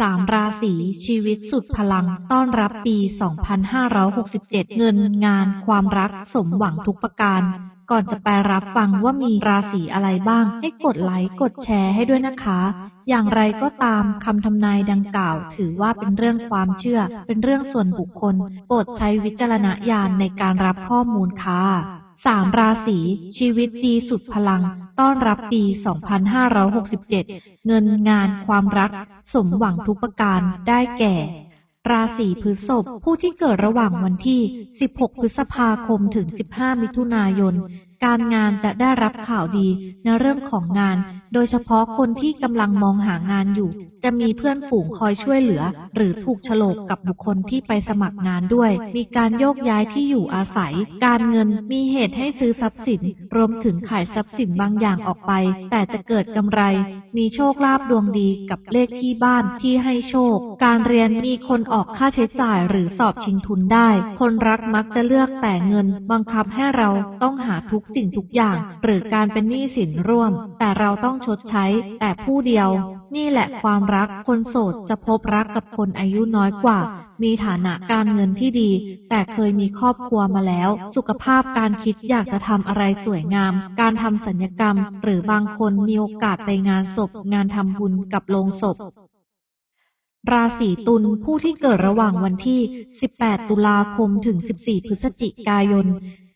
สามราศีชีวิตสุดพลังต้อนรับปี 2567 เงินงานความรักสมหวังทุกประการ ก่อนจะไปรับฟังว่ามีราศีอะไรบ้าง ให้กดไลค์กดแชร์ให้ด้วยนะคะ อย่างไรก็ตามคำทำนายดังกล่าว ถือว่าเป็นเรื่องความเชื่อ เป็นเรื่องส่วนบุคคล โปรดใช้วิจารณญาณในการรับข้อมูลค่ะสามราศีชีวิตดีสุดพลัง ต้อนรับปี 2567 เงินงานความรัก สมหวังทุกประการได้แก่ ราศีพฤษภผู้ที่เกิดระหว่างวันที่ 16 พฤษภาคมถึง 15 มิถุนายน การงานจะได้รับข่าวดีในเรื่องของงาน โดยเฉพาะคนที่กำลังมองหางานอยู่ จะมีเพื่อนฝูงคอยช่วยเหลือ หรือถูกฉลกกับบุคคลที่ไปสมัครงานด้วย มีการโยกย้ายที่อยู่อาศัย การเงินมีเหตุให้ซื้อทรัพย์สิน รวมถึงขายทรัพย์สินบางอย่างออกไป แต่จะเกิดกำไร มีโชคลาภดวงดีกับเลขที่บ้านที่ให้โชค การเรียนมีคนออกค่าใช้จ่ายหรือสอบชิงทุนได้ คนรักมักจะเลือกแต่เงิน บังคับให้เราต้องหาทุกสิ่งทุกอย่าง หรือการเป็นหนี้สินร่วม แต่เราต้องชดใช้แต่ผู้เดียว นี่แหละความรักคนโสดจะพบรักกับคนอายุน้อยกว่า มีฐานะการเงินที่ดี แต่เคยมีครอบครัวมาแล้ว สุขภาพการคิดอยากจะทำอะไรสวยงาม การทำสัญญกรรม หรือบางคนมีโอกาสไปงานศพ งานทำบุญกับโลงศพราศีตุลผู้ที่เกิดระหว่างวันที่ 18 ตุลาคม ถึง 14 พฤศจิกายน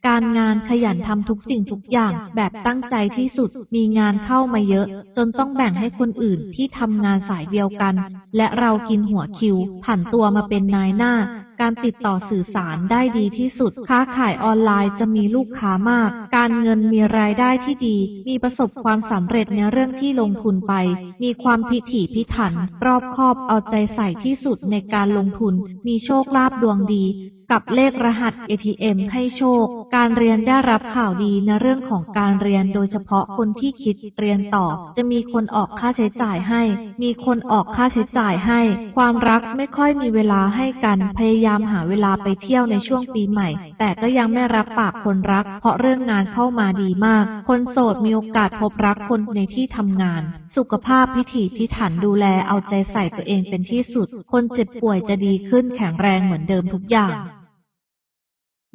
การงานขยันทำทุกสิ่งทุกอย่างแบบตั้งใจที่สุด มีงานเข้ามาเยอะ จนต้องแบ่งให้คนอื่นที่ทำงานสายเดียวกัน และเรากินหัวคิว ผันตัวมาเป็นนายหน้า การติดต่อสื่อสารได้ดีที่สุด ค้าขายออนไลน์จะมีลูกค้ามาก การเงินมีรายได้ที่ดี มีประสบความสำเร็จในเรื่องที่ลงทุนไป มีความพิถีพิถัน รอบคอบเอาใจใส่ที่สุดในการลงทุน มีโชคลาภดวงดี กับเลขรหัส ATM ให้โชคการเรียนได้รับข่าวดีในเรื่องของการเรียนโดยเฉพาะคนที่คิดเรียนต่อ จะมีคนออกค่าใช้จ่ายให้ มีคนออกค่าใช้จ่ายให้ ความรักไม่ค่อยมีเวลาให้กันพยายามหาเวลาไปเที่ยวในช่วงปีใหม่ แต่ก็ยังไม่รับปากคนรัก เพราะเรื่องงานเข้ามาดีมาก คนโสดมีโอกาสพบรักคนในที่ทำงาน สุขภาพพิถีพิถันดูแลเอาใจใส่ตัวเองเป็นที่สุด คนเจ็บป่วยจะดีขึ้นแข็งแรงเหมือนเดิมทุกอย่าง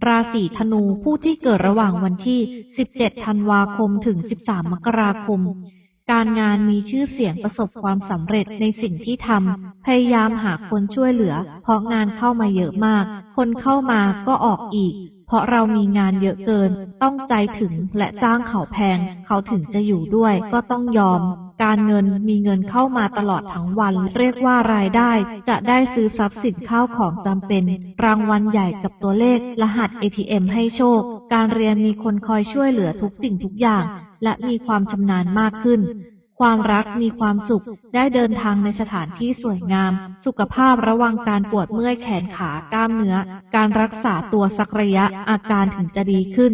ราศีธนูผู้ที่เกิดระหว่างวันที่ 17 ธันวาคมถึง 13 มกราคม การงานมีชื่อเสียงประสบความสำเร็จในสิ่งที่ทำ พยายามหาคนช่วยเหลือ เพราะงานเข้ามาเยอะมาก คนเข้ามาก็ออกอีก เพราะเรามีงานเยอะเกิน ต้องใจถึงและจ้างเขาแพง เขาถึงจะอยู่ด้วยก็ต้องยอม การเงินมีเงินเข้ามาตลอดทั้งวัน เรียกว่ารายได้ จะได้ซื้อทรัพย์สินข้าวของจำเป็น รางวัลใหญ่กับตัวเลข รหัส ATM ให้โชค การเรียนมีคนคอยช่วยเหลือทุกสิ่งทุกอย่าง และมีความชำนาญมากขึ้นความรักมีความสุขได้เดินทางในสถานที่สวยงาม สุขภาพระวังการปวดเมื่อยแขนขากล้ามเนื้อ การรักษาตัวสักระยะอาการถึงจะดีขึ้น